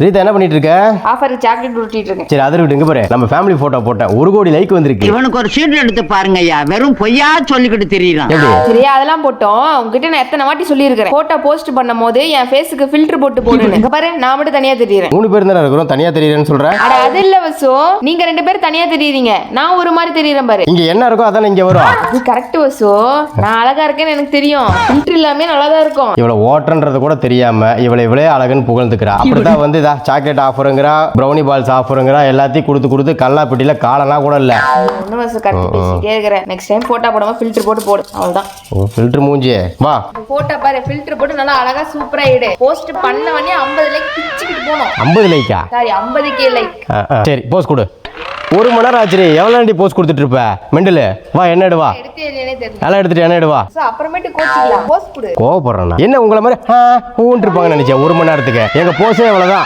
ரீதா என்ன பண்ணிட்டு இருக்க? ஆஃபருக்கு சாக்லேட் உருட்டிட்டு இருக்கேன் சரி அதை விட்டு இங்க பாரு. நம்ம ஃபேமிலி போட்டோ போட்டேன். ஒரு கோடி லைக் வந்திருக்கு. இவனுக்கு ஒரு சீட் எடுத்து பாருங்க ஐயா. வெறும் பொய்யா சொல்லிக்கிட்டு தெரியலாம் சரியா அதெல்லாம் போட்டோம். உங்ககிட்ட நான் எத்தனை வாட்டி சொல்லியிருக்கிறேன். போட்டோ போஸ்ட் பண்ணும் போது என் ஃபேஸுக்கு ஃபில்டர் போட்டு போடுன்னு. இங்க பாரு நான் மட்டும் தனியா தெரியுறேன். மூணு பேர் தானே இருக்கிறோம் தனியா தெரியறேன்னு சொல்ற? அட அது இல்ல வசு. நீங்க ரெண்டு பேரும் தனியா தெரியுறீங்க. நான் ஒரு மாதிரி தெரியுறேன் பாரு. இங்க என்ன இருக்கோ அதானே இங்க வரும். அது கரெக்ட் வசு. நான் அழகா இருக்கேன்னு எனக்கு தெரியும். ஃபில்டர் இல்லாமே நல்லா தான் இருக்கும். இவ்வளவு ஓட்டுன்றது கூட தெரியாம இவளை இவளே அழகுன்னு புகழ்ந்துக்கிறா. அப்படிதான் வந்து இதா சாக்லேட் ஆஃபருங்கிறா ப்ரௌனி பால்ஸ் ஆஃபருங்கிறா எல்லாத்தையும் கொடுத்து கொடுத்து கல்லாப்பட்டியில காலெல்லாம் கூட இல்ல. ஒன்றும் பேசிட்டே இருக்கிறேன் நெக்ஸ்ட் டைம் போட்டோ போடாம ஃபில்டர் போட்டு போடு. அவ்வளவுதான். ஓ ஃபில்டர் மூஞ்சி வா. போட்டோ பாரு ஃபில்டர் போட்டு நல்லா அழகா சூப்பரா இடு. போஸ்ட் பண்ண உடனே ஐம்பது லைக் பிச்சுக்கிட்டு போகணும். ஐம்பது லைக்கா சாரி ஐம்பது கே லைக் சரி போஸ் கொடு. ஒரு மணி நேரம் ஆச்சு எவ்வளோ நாண்டி போஸ் கொடுத்துட்டு இருப்ப? மெண்டலு. வா என்ன எடு வா. எடுத்து என்னன்னே தெரியல. எல்லாம் எடுத்துட்டு என்ன எடு வா. So, அப்புறமேட்டு கோச்சிக்கலாம். போஸ்ட் கொடு. கோவப்படுறேன் என்ன உங்களை மாதிரி? ஊன்ட்டு இருப்பாங்கன்னு நினைச்சேன் ஒரு மணி நேரத்துக்கு. எங்க போஸே அவ்வளவுதான்